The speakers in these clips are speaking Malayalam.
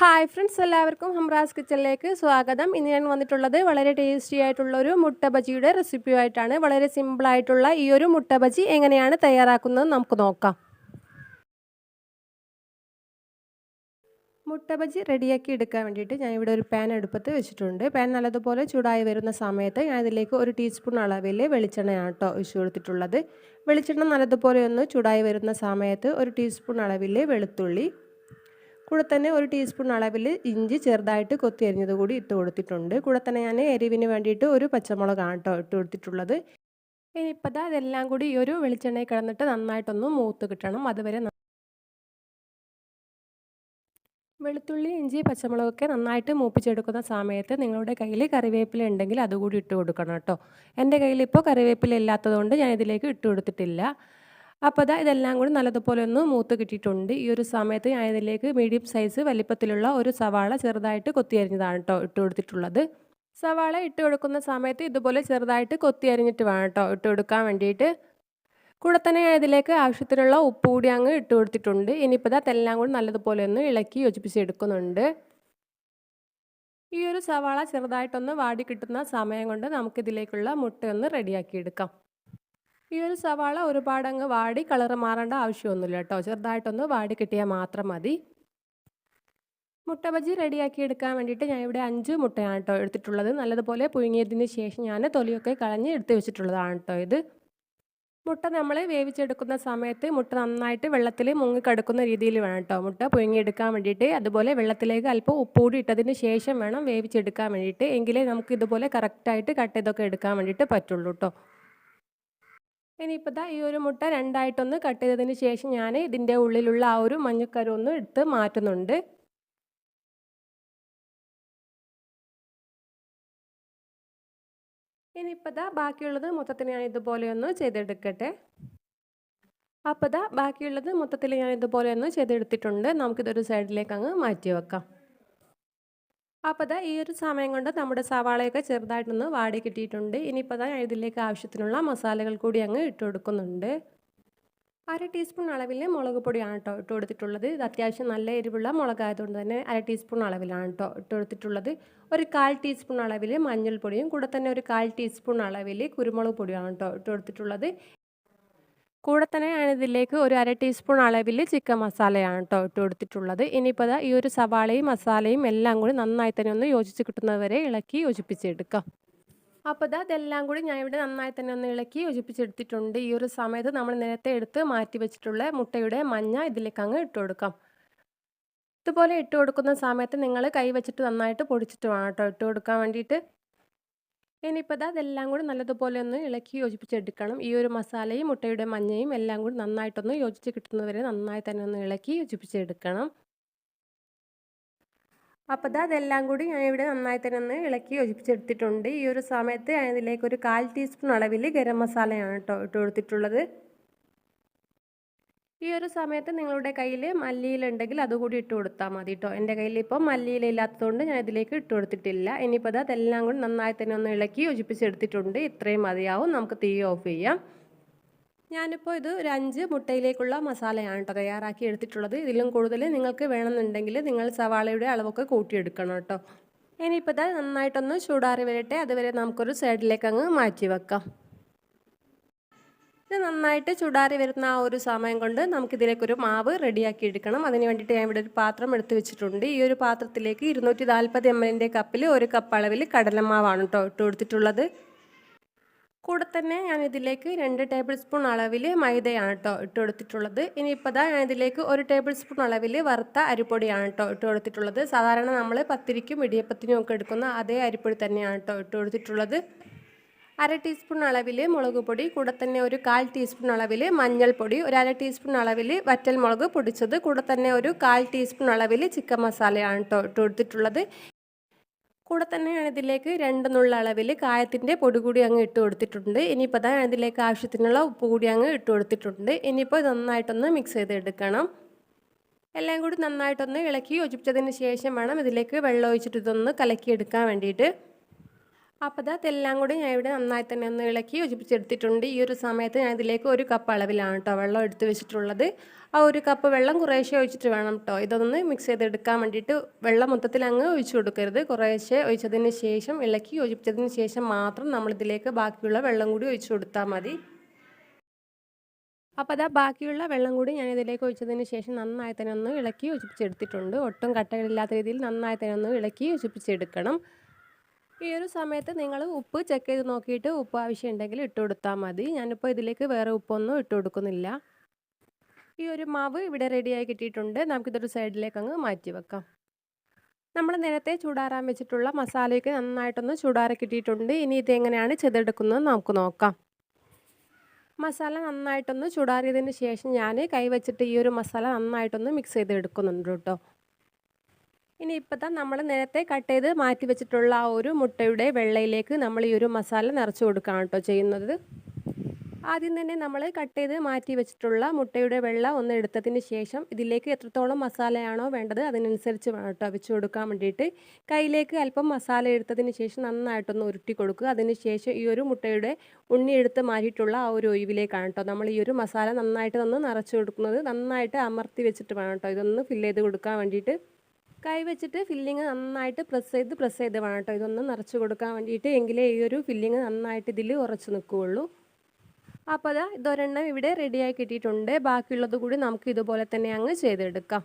ഹായ് ഫ്രണ്ട്സ് എല്ലാവർക്കും ഹംറാസ് കിച്ചണിലേക്ക് സ്വാഗതം. ഇന്ന് ഞാൻ വന്നിട്ടുള്ളത് വളരെ ടേസ്റ്റി ആയിട്ടുള്ള ഒരു മുട്ട ബജിയുടെ റെസിപ്പിയുമായിട്ടാണ് വളരെ സിമ്പിളായിട്ടുള്ള ഈ ഒരു മുട്ട ബജി എങ്ങനെയാണ് തയ്യാറാക്കുന്നത് നമുക്ക് നോക്കാം. മുട്ട ബജി റെഡിയാക്കി എടുക്കാൻ വേണ്ടിയിട്ട് ഞാൻ ഇവിടെ ഒരു പാൻ എടുപ്പത്ത് വെച്ചിട്ടുണ്ട്. പാൻ നല്ലതുപോലെ ചൂടായി വരുന്ന സമയത്ത് ഞാൻ ഇതിലേക്ക് ഒരു ടീസ്പൂൺ അളവിൽ വെളിച്ചെണ്ണയാണ് കേട്ടോ ഒഴിച്ചു കൊടുത്തിട്ടുള്ളത്. വെളിച്ചെണ്ണ നല്ലതുപോലെ ഒന്ന് ചൂടായി വരുന്ന സമയത്ത് ഒരു ടീസ്പൂൺ അളവിൽ വെളുത്തുള്ളി കൂടെ തന്നെ ഒരു ടീസ്പൂൺ അളവിൽ ഇഞ്ചി ചെറുതായിട്ട് കൊത്തി അരിഞ്ഞത് കൂടി ഇട്ട് കൊടുത്തിട്ടുണ്ട്. കൂടെ തന്നെ ഞാൻ എരിവിന് വേണ്ടിയിട്ട് ഒരു പച്ചമുളകാണ് കേട്ടോ ഇട്ട് കൊടുത്തിട്ടുള്ളത്. ഇനിയിപ്പോൾ അതാ ഇതെല്ലാം കൂടി ഈ ഒരു വെളിച്ചെണ്ണയിൽ കിടന്നിട്ട് നന്നായിട്ടൊന്ന് മൂത്ത് കിട്ടണം. അതുവരെ വെളുത്തുള്ളി ഇഞ്ചി പച്ചമുളകൊക്കെ നന്നായിട്ട് മൂപ്പിച്ചെടുക്കുന്ന സമയത്ത് നിങ്ങളുടെ കയ്യിൽ കറിവേപ്പില ഉണ്ടെങ്കിൽ അതുകൂടി ഇട്ട് കൊടുക്കണം കേട്ടോ എന്റെ കയ്യിൽ ഇപ്പോൾ കറിവേപ്പില ഇല്ലാത്തതുകൊണ്ട് ഞാൻ ഇതിലേക്ക് ഇട്ട് കൊടുത്തിട്ടില്ല. അപ്പോൾ അതാ ഇതെല്ലാം കൂടി നല്ലതുപോലെ ഒന്ന് മൂത്ത് കിട്ടിയിട്ടുണ്ട്. ഈ ഒരു സമയത്ത് ഞാൻ ഇതിലേക്ക് മീഡിയം സൈസ് വലിപ്പത്തിലുള്ള ഒരു സവാള ചെറുതായിട്ട് കൊത്തിയരിഞ്ഞതാണ് കേട്ടോ ഇട്ട് കൊടുത്തിട്ടുള്ളത്. സവാള ഇട്ട് കൊടുക്കുന്ന സമയത്ത് ഇതുപോലെ ചെറുതായിട്ട് കൊത്തിയരിഞ്ഞിട്ട് വേണം കേട്ടോ ഇട്ട് കൊടുക്കാൻ വേണ്ടിയിട്ട്. കൂടെ തന്നെ ഞാൻ ഇതിലേക്ക് ആവശ്യത്തിനുള്ള ഉപ്പ് കൂടി അങ്ങ് ഇട്ട് കൊടുത്തിട്ടുണ്ട്. ഇനിയിപ്പോൾ അതെല്ലാം കൂടി നല്ലതുപോലെ ഒന്ന് ഇളക്കി യോജിപ്പിച്ചെടുക്കുന്നുണ്ട് ഈ ഒരു സവാള ചെറുതായിട്ടൊന്ന് വാടി കിട്ടുന്ന സമയം കൊണ്ട് നമുക്കിതിലേക്കുള്ള മുട്ട ഒന്ന് റെഡിയാക്കി എടുക്കാം. ഈ ഒരു സവാള ഒരുപാടങ്ങ് വാടി കളറ് മാറേണ്ട ആവശ്യമൊന്നുമില്ല കേട്ടോ. ചെറുതായിട്ടൊന്ന് വാടി കിട്ടിയാൽ മാത്രം മതി. മുട്ട ബജി റെഡിയാക്കി എടുക്കാൻ വേണ്ടിയിട്ട് ഞാൻ ഇവിടെ അഞ്ച് മുട്ടയാണ് കേട്ടോ എടുത്തിട്ടുള്ളത്. നല്ലതുപോലെ പുഴുങ്ങിയതിന് ശേഷം ഞാൻ തൊലിയൊക്കെ കളഞ്ഞ് എടുത്ത് വെച്ചിട്ടുള്ളതാണ് കേട്ടോ ഇത്. മുട്ട നമ്മൾ വേവിച്ചെടുക്കുന്ന സമയത്ത് മുട്ട നന്നായിട്ട് വെള്ളത്തിൽ മുങ്ങിക്കിടക്കുന്ന രീതിയിൽ വേണം കേട്ടോ. മുട്ട പുഴുങ്ങിയെടുക്കാൻ വേണ്ടിയിട്ട് അതുപോലെ വെള്ളത്തിലേക്ക് അല്പം ഉപ്പൂടി ഇട്ടതിന് ശേഷം വേണം വേവിച്ചെടുക്കാൻ വേണ്ടിയിട്ട്. എങ്കിലേ നമുക്ക് ഇതുപോലെ കറക്റ്റായിട്ട് കട്ട് ചെയ്തൊക്കെ എടുക്കാൻ വേണ്ടിയിട്ട് പറ്റുള്ളൂ കേട്ടോ. ഇനിയിപ്പോൾ ദാ ഈ ഒരു മുട്ട രണ്ടായിട്ടൊന്ന് കട്ട് ചെയ്തതിന് ശേഷം ഞാൻ ഇതിന്റെ ഉള്ളിലുള്ള ആ ഒരു മഞ്ഞക്കരു ഒന്ന് എടുത്ത് മാറ്റുന്നുണ്ട്. ഇനിയിപ്പോൾ ദാ ബാക്കിയുള്ളത് മൊത്തത്തിൽ ഞാൻ ഇതുപോലെ ഒന്ന് ചെയ്തെടുക്കട്ടെ. അപ്പോൾ ദാ ബാക്കിയുള്ളത് മൊത്തത്തിൽ ഞാൻ ഇതുപോലെ ഒന്ന് ചെയ്തെടുത്തിട്ടുണ്ട്. നമുക്കിതൊരു സൈഡിലേക്ക് അങ്ങ് മാറ്റി വെക്കാം. അപ്പോൾ ദാ ഈ ഒരു സമയം കൊണ്ട് നമ്മുടെ സവാളയൊക്കെ ചെറുതായിട്ടൊന്ന് വാടി കിട്ടിയിട്ടുണ്ട്. ഇനിയിപ്പോൾ ദാ ഇതിലേക്ക് ആവശ്യത്തിനുള്ള മസാലകൾ കൂടി അങ്ങ് ഇട്ട് കൊടുക്കുന്നുണ്ട്. അര ടീസ്പൂൺ അളവിൽ മുളക് പൊടിയാണ് കേട്ടോ ഇട്ട് കൊടുത്തിട്ടുള്ളത്. ഇത് അത്യാവശ്യം നല്ല എരിവുള്ള മുളകായതുകൊണ്ട് തന്നെ അര ടീസ്പൂൺ അളവിലാണ് കേട്ടോ ഇട്ട് കൊടുത്തിട്ടുള്ളത്. ഒരു കാൽ ടീസ്പൂൺ അളവിൽ മഞ്ഞൾപ്പൊടിയും കൂടെ തന്നെ ഒരു കാൽ ടീസ്പൂൺ അളവിൽ കുരുമുളക് പൊടിയാണ് കേട്ടോ ഇട്ട് കൊടുത്തിട്ടുള്ളത്. കൂടെ തന്നെ ഞാനിതിലേക്ക് ഒരു അര ടീസ്പൂൺ അളവിൽ ചിക്കൻ മസാലയാണ് കേട്ടോ ഇട്ട് കൊടുത്തിട്ടുള്ളത്. ഇനിയിപ്പോൾ ഈ ഒരു സവാളയും മസാലയും എല്ലാം കൂടി നന്നായി തന്നെ ഒന്ന് യോജിച്ച് കിട്ടുന്നവരെ ഇളക്കി യോജിപ്പിച്ചെടുക്കാം. അപ്പോൾ ഇതാ ഇതെല്ലാം കൂടി ഞാൻ ഇവിടെ നന്നായി തന്നെ ഒന്ന് ഇളക്കി യോജിപ്പിച്ചെടുത്തിട്ടുണ്ട്. ഈ ഒരു സമയത്ത് നമ്മൾ നേരത്തെ എടുത്ത് മാറ്റി വെച്ചിട്ടുള്ള മുട്ടയുടെ മഞ്ഞ ഇതിലേക്ക് അങ്ങ് ഇട്ട് കൊടുക്കാം. ഇതുപോലെ ഇട്ട് കൊടുക്കുന്ന സമയത്ത് നിങ്ങൾ കൈ വെച്ചിട്ട് നന്നായിട്ട് പൊടിച്ചിട്ട് വേണം കേട്ടോ ഇട്ട് കൊടുക്കാൻ വേണ്ടിയിട്ട്. ഇനിയിപ്പോൾ അതെല്ലാം കൂടി നല്ലതുപോലെ ഒന്ന് ഇളക്കി യോജിപ്പിച്ചെടുക്കണം. ഈ ഒരു മസാലയും മുട്ടയുടെ മഞ്ഞയും എല്ലാം കൂടി നന്നായിട്ടൊന്ന് യോജിച്ച് കിട്ടുന്നവരെ നന്നായി തന്നെ ഒന്ന് ഇളക്കി യോജിപ്പിച്ചെടുക്കണം. അപ്പോൾ ഇതാ അതെല്ലാം കൂടി ഞാൻ ഇവിടെ നന്നായി തന്നെ ഒന്ന് ഇളക്കി യോജിപ്പിച്ചെടുത്തിട്ടുണ്ട്. ഈ ഒരു സമയത്ത് ഞാൻ ഇതിലേക്ക് ഒരു കാൽ ടീസ്പൂൺ അളവിൽ ഗരം മസാലയാണ് കേട്ടോ ഇട്ട് കൊടുത്തിട്ടുള്ളത്. ഈ ഒരു സമയത്ത് നിങ്ങളുടെ കയ്യിൽ മല്ലിയിലുണ്ടെങ്കിൽ അതുകൂടി ഇട്ട് കൊടുത്താൽ മതി കേട്ടോ എന്റെ കയ്യിൽ ഇപ്പോൾ മല്ലിയില ഇല്ലാത്തതുകൊണ്ട് ഞാൻ ഇതിലേക്ക് ഇട്ട് കൊടുത്തിട്ടില്ല. ഇനിയിപ്പോൾ അത് എല്ലാം കൂടി നന്നായി തന്നെ ഒന്ന് ഇളക്കി യോജിപ്പിച്ചെടുത്തിട്ടുണ്ട്. ഇത്രയും മതിയാവും. നമുക്ക് തീ ഓഫ് ചെയ്യാം. ഞാനിപ്പോൾ ഇത് ഒരു അഞ്ച് മുട്ടയിലേക്കുള്ള മസാലയാണ് കേട്ടോ തയ്യാറാക്കി എടുത്തിട്ടുള്ളത്. ഇതിലും കൂടുതൽ നിങ്ങൾക്ക് വേണമെന്നുണ്ടെങ്കിൽ നിങ്ങൾ സവാളയുടെ അളവൊക്കെ കൂട്ടിയെടുക്കണം കേട്ടോ ഇനിയിപ്പോൾ ഇത് നന്നായിട്ടൊന്ന് ചൂടാറി വരട്ടെ. അതുവരെ നമുക്കൊരു സൈഡിലേക്ക് അങ്ങ് മാറ്റി വെക്കാം ഇത് നന്നായിട്ട് ചുടാറി വരുന്ന ആ ഒരു സമയം കൊണ്ട് നമുക്കിതിലേക്കൊരു മാവ് റെഡിയാക്കി എടുക്കണം. അതിന് വേണ്ടിയിട്ട് ഞാൻ ഇവിടെ ഒരു പാത്രം എടുത്തു വെച്ചിട്ടുണ്ട്. ഈ ഒരു പാത്രത്തിലേക്ക് ഇരുന്നൂറ്റി നാൽപ്പത് എം എല്ലിന്റെ കപ്പിൽ ഒരു കപ്പ് അളവിൽ കടലമാവാണ് കേട്ടോ ഇട്ട് കൊടുത്തിട്ടുള്ളത്. കൂടെ തന്നെ ഞാൻ ഇതിലേക്ക് രണ്ട് ടേബിൾ സ്പൂൺ അളവിൽ മൈദയാണ് കേട്ടോ ഇട്ട് കൊടുത്തിട്ടുള്ളത്. ഇനിയിപ്പോൾ ദാ ഞാൻ ഇതിലേക്ക് ഒരു ടേബിൾ സ്പൂൺ അളവിൽ വറുത്ത അരിപ്പൊടിയാണ് കേട്ടോ ഇട്ട് കൊടുത്തിട്ടുള്ളത്. സാധാരണ നമ്മൾ പത്തിരിക്കും ഇടിയപ്പത്തിനും ഒക്കെ എടുക്കുന്ന അതേ അരിപ്പൊടി തന്നെയാണ് കേട്ടോ ഇട്ട് കൊടുത്തിട്ടുള്ളത്. അര ടീസ്പൂൺ അളവിൽ മുളക് പൊടി കൂടെ തന്നെ ഒരു കാൽ ടീസ്പൂൺ അളവിൽ മഞ്ഞൾപ്പൊടി ഒരു അര ടീസ്പൂൺ അളവിൽ വറ്റൽ മുളക് പൊടിച്ചത് കൂടെ തന്നെ ഒരു കാൽ ടീസ്പൂൺ അളവിൽ ചിക്കൻ മസാലയാണ് കേട്ടോ ഇട്ട് കൊടുത്തിട്ടുള്ളത്. കൂടെ തന്നെയാണ് ഇതിലേക്ക് രണ്ട് നുള്ള അളവിൽ കായത്തിന്റെ പൊടി കൂടി അങ്ങ് ഇട്ട് കൊടുത്തിട്ടുണ്ട്. ഇനിയിപ്പോൾ തന്നെ ഇതിലേക്ക് ആവശ്യത്തിനുള്ള ഉപ്പ് കൂടി അങ്ങ് ഇട്ട് കൊടുത്തിട്ടുണ്ട്. ഇനിയിപ്പോൾ നന്നായിട്ടൊന്ന് മിക്സ് ചെയ്തെടുക്കണം എല്ലാം കൂടി നന്നായിട്ടൊന്ന് ഇളക്കി യോജിപ്പിച്ചതിന് ശേഷം വേണം ഇതിലേക്ക് വെള്ളം ഒഴിച്ചിട്ട് ഇതൊന്ന് കലക്കിയെടുക്കാൻ വേണ്ടിയിട്ട്. അപ്പോൾ അത് അതെല്ലാം കൂടി ഞാൻ ഇവിടെ നന്നായി തന്നെ ഒന്ന് ഇളക്കി യോജിപ്പിച്ചെടുത്തിട്ടുണ്ട്. ഈ ഒരു സമയത്ത് ഞാൻ ഇതിലേക്ക് ഒരു കപ്പ് അളവിലാണ് കേട്ടോ വെള്ളം എടുത്ത് വെച്ചിട്ടുള്ളത്. ആ ഒരു കപ്പ് വെള്ളം കുറേശ്ശെ ഒഴിച്ചിട്ട് വേണം കേട്ടോ. ഇതൊന്ന് മിക്സ് ചെയ്തെടുക്കാൻ വേണ്ടിയിട്ട് വെള്ളം മൊത്തത്തിൽ അങ്ങ് ഒഴിച്ചു കൊടുക്കരുത്. കുറേശ്ശെ ഒഴിച്ചതിന് ശേഷം ഇളക്കി യോജിപ്പിച്ചതിന് ശേഷം മാത്രം നമ്മളിതിലേക്ക് ബാക്കിയുള്ള വെള്ളം കൂടി ഒഴിച്ചു കൊടുത്താൽ മതി. അപ്പോൾ അതാ ബാക്കിയുള്ള വെള്ളം കൂടി ഞാൻ ഇതിലേക്ക് ഒഴിച്ചതിന് ശേഷം നന്നായി തന്നെ ഒന്ന് ഇളക്കി യോജിപ്പിച്ചെടുത്തിട്ടുണ്ട്. ഒട്ടും കട്ടകളില്ലാത്ത രീതിയിൽ നന്നായി തന്നെ ഒന്ന് ഇളക്കി യോജിപ്പിച്ചെടുക്കണം. ഈ ഒരു സമയത്ത് നിങ്ങൾ ഉപ്പ് ചെക്ക് ചെയ്ത് നോക്കിയിട്ട് ഉപ്പ് ആവശ്യമുണ്ടെങ്കിൽ ഇട്ട് കൊടുത്താൽ മതി. ഞാനിപ്പോൾ ഇതിലേക്ക് വേറെ ഉപ്പൊന്നും ഇട്ട് കൊടുക്കുന്നില്ല. ഈ ഒരു മാവ് ഇവിടെ റെഡിയായി കിട്ടിയിട്ടുണ്ട്. നമുക്കിതൊരു സൈഡിലേക്ക് അങ്ങ് മാറ്റി വെക്കാം. നമ്മൾ നേരത്തെ ചൂടാറാൻ വെച്ചിട്ടുള്ള മസാലയൊക്കെ നന്നായിട്ടൊന്ന് ചൂടാറി കിട്ടിയിട്ടുണ്ട്. ഇനി ഇതെങ്ങനെയാണ് ചെയ്തെടുക്കുന്നത് നമുക്ക് നോക്കാം. മസാല നന്നായിട്ടൊന്ന് ചൂടാറിയതിന് ശേഷം ഞാൻ കൈ വെച്ചിട്ട് ഈ ഒരു മസാല നന്നായിട്ടൊന്ന് മിക്സ് ചെയ്തെടുക്കുന്നുണ്ട് കേട്ടോ. ഇനി ഇപ്പോഴത്തെ നമ്മൾ നേരത്തെ കട്ട് ചെയ്ത് മാറ്റി വെച്ചിട്ടുള്ള ആ ഒരു മുട്ടയുടെ വെള്ളയിലേക്ക് നമ്മൾ ഈ ഒരു മസാല നിറച്ച് കൊടുക്കുകയാണ് കേട്ടോ ചെയ്യുന്നത്. ആദ്യം തന്നെ നമ്മൾ കട്ട് ചെയ്ത് മാറ്റി വെച്ചിട്ടുള്ള മുട്ടയുടെ വെള്ള ഒന്ന് എടുത്തതിന് ശേഷം ഇതിലേക്ക് എത്രത്തോളം മസാലയാണോ വേണ്ടത് അതിനനുസരിച്ച് വേണം കേട്ടോ കൊടുക്കാൻ വേണ്ടിയിട്ട്. കയ്യിലേക്ക് അല്പം മസാല എടുത്തതിന് ശേഷം നന്നായിട്ടൊന്ന് ഉരുട്ടി കൊടുക്കുക. അതിന് ശേഷം ഈ ഒരു മുട്ടയുടെ ഉണ്ണി എടുത്ത് മാറ്റിയിട്ടുള്ള ആ ഒരു ഒഴിവിലേക്കാണ് കേട്ടോ നമ്മൾ ഈ ഒരു മസാല നന്നായിട്ട് ഒന്ന് നിറച്ച് കൊടുക്കുന്നത്. നന്നായിട്ട് അമർത്തി വെച്ചിട്ട് വേണം കേട്ടോ ഇതൊന്ന് ഫില്ല് ചെയ്ത് കൊടുക്കാൻ വേണ്ടിയിട്ട്. കൈ വെച്ചിട്ട് ഫില്ലിങ് നന്നായിട്ട് പ്രസ് ചെയ്ത് പ്രസ് ചെയ്ത് വേണം കേട്ടോ ഇതൊന്ന് നിറച്ച് കൊടുക്കാൻ വേണ്ടിയിട്ട് എങ്കിലേ ഈ ഒരു ഫില്ലിങ് നന്നായിട്ട് ഇതിൽ ഉറച്ച് നിൽക്കുകയുള്ളൂ അപ്പോൾ അതാ ഇതൊരെണ്ണം ഇവിടെ റെഡിയായി കിട്ടിയിട്ടുണ്ട്. ബാക്കിയുള്ളത് കൂടി നമുക്ക് ഇതുപോലെ തന്നെ അങ്ങ് ചെയ്തെടുക്കാം.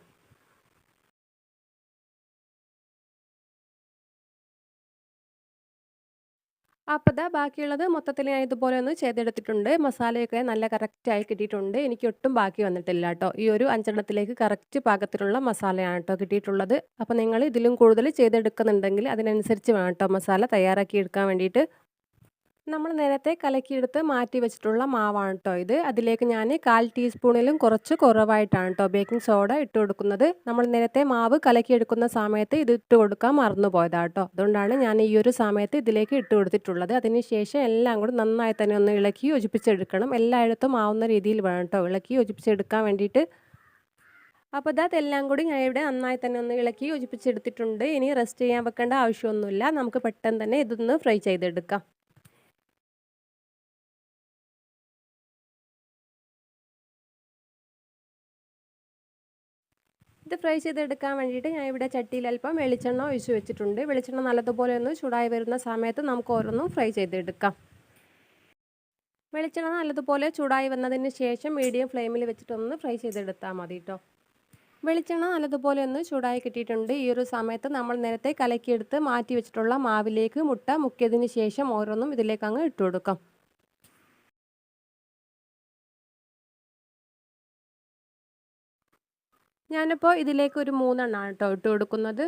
അപ്പോൾ ഇതാ ബാക്കിയുള്ളത് മൊത്തത്തിൽ ഞാൻ ഇതുപോലെ ഒന്ന് ചെയ്തെടുത്തിട്ടുണ്ട്. മസാലയൊക്കെ നല്ല കറക്റ്റായി കിട്ടിയിട്ടുണ്ട്. എനിക്ക് ഒട്ടും ബാക്കി വന്നിട്ടില്ല കേട്ടോ. ഈ ഒരു അഞ്ചെണ്ണത്തിലേക്ക് കറക്റ്റ് പാകത്തിലുള്ള മസാലയാണ് കേട്ടോ കിട്ടിയിട്ടുള്ളത്. അപ്പോൾ നിങ്ങൾ ഇതിലും കൂടുതൽ ചെയ്തെടുക്കുന്നുണ്ടെങ്കിൽ അതിനനുസരിച്ച് വേണം കേട്ടോ മസാല തയ്യാറാക്കി എടുക്കാൻ വേണ്ടിയിട്ട്. നമ്മൾ നേരത്തെ കലക്കിയെടുത്ത് മാറ്റി വെച്ചിട്ടുള്ള മാവാണ് കേട്ടോ ഇത്. അതിലേക്ക് ഞാൻ കാൽ ടീസ്പൂണിലും കുറച്ച് കുറവായിട്ടാണ് കേട്ടോ ബേക്കിംഗ് സോഡ ഇട്ട് കൊടുക്കുന്നത്. നമ്മൾ നേരത്തെ മാവ് കലക്കിയെടുക്കുന്ന സമയത്ത് ഇത് ഇട്ട് കൊടുക്കാൻ മറന്നു പോയതാണ് കേട്ടോ അതുകൊണ്ടാണ് ഞാൻ ഈ ഒരു സമയത്ത് ഇതിലേക്ക് ഇട്ട് കൊടുത്തിട്ടുള്ളത്. അതിനുശേഷം എല്ലാം കൂടി നന്നായി തന്നെ ഒന്ന് ഇളക്കി യോജിപ്പിച്ചെടുക്കണം. എല്ലായിടത്തും ആവുന്ന രീതിയിൽ വേണം കേട്ടോ ഇളക്കി യോജിപ്പിച്ചെടുക്കാൻ വേണ്ടിയിട്ട്. അപ്പോൾ അതെല്ലാം കൂടി ഞാൻ ഇവിടെ നന്നായി തന്നെ ഒന്ന് ഇളക്കി യോജിപ്പിച്ചെടുത്തിട്ടുണ്ട്. ഇനി റെസ്റ്റ് ചെയ്യാൻ വെക്കേണ്ട ആവശ്യമൊന്നുമില്ല. നമുക്ക് പെട്ടെന്ന് തന്നെ ഇതൊന്ന് ഫ്രൈ ചെയ്തെടുക്കാം. ഇത് ഫ്രൈ ചെയ്തെടുക്കാൻ വേണ്ടിയിട്ട് ഞാൻ ഇവിടെ ചട്ടിയിൽ അല്പം വെളിച്ചെണ്ണ ഒഴിച്ചു വെച്ചിട്ടുണ്ട്. വെളിച്ചെണ്ണ നല്ലതുപോലെ ഒന്ന് ചൂടായി വരുന്ന സമയത്ത് നമുക്ക് ഓരോന്നും ഫ്രൈ ചെയ്തെടുക്കാം. വെളിച്ചെണ്ണ നല്ലതുപോലെ ചൂടായി വന്നതിന് ശേഷം മീഡിയം ഫ്ലെയിമിൽ വെച്ചിട്ടൊന്ന് ഫ്രൈ ചെയ്തെടുത്താൽ മതി കേട്ടോ വെളിച്ചെണ്ണ നല്ലതുപോലെ ഒന്ന് ചൂടായി കിട്ടിയിട്ടുണ്ട്. ഈ ഒരു സമയത്ത് നമ്മൾ നേരത്തെ കലക്കിയെടുത്ത് മാറ്റി വെച്ചിട്ടുള്ള മാവിലേക്ക് മുട്ട മുക്കിയതിന് ശേഷം ഓരോന്നും ഇതിലേക്ക് അങ്ങ് ഇട്ട് ഞാനിപ്പോൾ ഇതിലേക്ക് ഒരു മൂന്നെണ്ണമാണ് കേട്ടോ ഇട്ട് കൊടുക്കുന്നത്.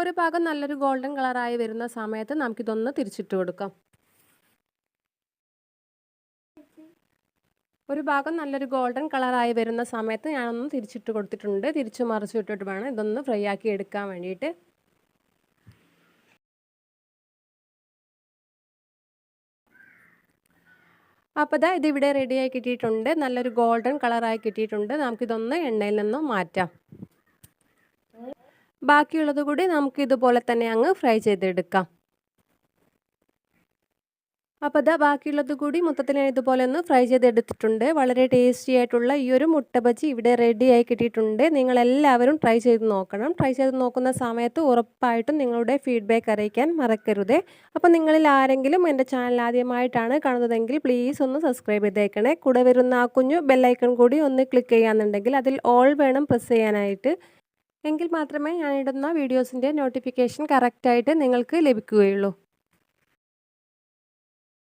ഒരു ഭാഗം നല്ലൊരു ഗോൾഡൻ കളറായി വരുന്ന സമയത്ത് നമുക്കിതൊന്ന് തിരിച്ചിട്ട് കൊടുക്കാം. ഒരു ഭാഗം നല്ലൊരു ഗോൾഡൻ കളറായി വരുന്ന സമയത്ത് ഞാനൊന്ന് തിരിച്ചിട്ട് കൊടുത്തിട്ടുണ്ട്. തിരിച്ചു മറിച്ചു ഇട്ടിട്ട് വേണം ഇതൊന്ന് ഫ്രൈ ആക്കി എടുക്കാൻ വേണ്ടിയിട്ട്. അപ്പോൾ ഇത് ഇവിടെ റെഡിയായി കിട്ടിയിട്ടുണ്ട്. നല്ലൊരു ഗോൾഡൻ കളറായി കിട്ടിയിട്ടുണ്ട്. നമുക്കിതൊന്ന് എണ്ണയിൽ നിന്നും മാറ്റാം. ബാക്കിയുള്ളത് കൂടി നമുക്ക് ഇതുപോലെ തന്നെ അങ്ങ് ഫ്രൈ ചെയ്തെടുക്കാം. അപ്പോൾ ഇതാ ബാക്കിയുള്ളത് കൂടി മൊത്തത്തിൽ ഞാൻ ഇതുപോലെ ഒന്ന് ഫ്രൈ ചെയ്തെടുത്തിട്ടുണ്ട്. വളരെ ടേസ്റ്റി ആയിട്ടുള്ള ഈ ഒരു മുട്ട ബജി ഇവിടെ റെഡിയായി കിട്ടിയിട്ടുണ്ട്. നിങ്ങളെല്ലാവരും ട്രൈ ചെയ്ത് നോക്കണം. ട്രൈ ചെയ്ത് നോക്കുന്ന സമയത്ത് ഉറപ്പായിട്ടും നിങ്ങളുടെ ഫീഡ്ബാക്ക് അറിയിക്കാൻ മറക്കരുത്. അപ്പോൾ നിങ്ങളിൽ ആരെങ്കിലും എന്റെ ചാനൽ ആദ്യമായിട്ടാണ് കാണുന്നതെങ്കിൽ പ്ലീസ് ഒന്ന് സബ്സ്ക്രൈബ് ചെയ്തേക്കണേ. കൂടെ വരുന്ന ആ കുഞ്ഞു ബെല്ലൈക്കൺ കൂടി ഒന്ന് ക്ലിക്ക് ചെയ്യാന്നുണ്ടെങ്കിൽ അതിൽ ഓൾ വേണം പ്രസ് ചെയ്യാനായിട്ട്. എങ്കിൽ മാത്രമേ ഞാനിടുന്ന വീഡിയോസിന്റെ നോട്ടിഫിക്കേഷൻ കറക്റ്റായിട്ട് നിങ്ങൾക്ക് ലഭിക്കുകയുള്ളൂ.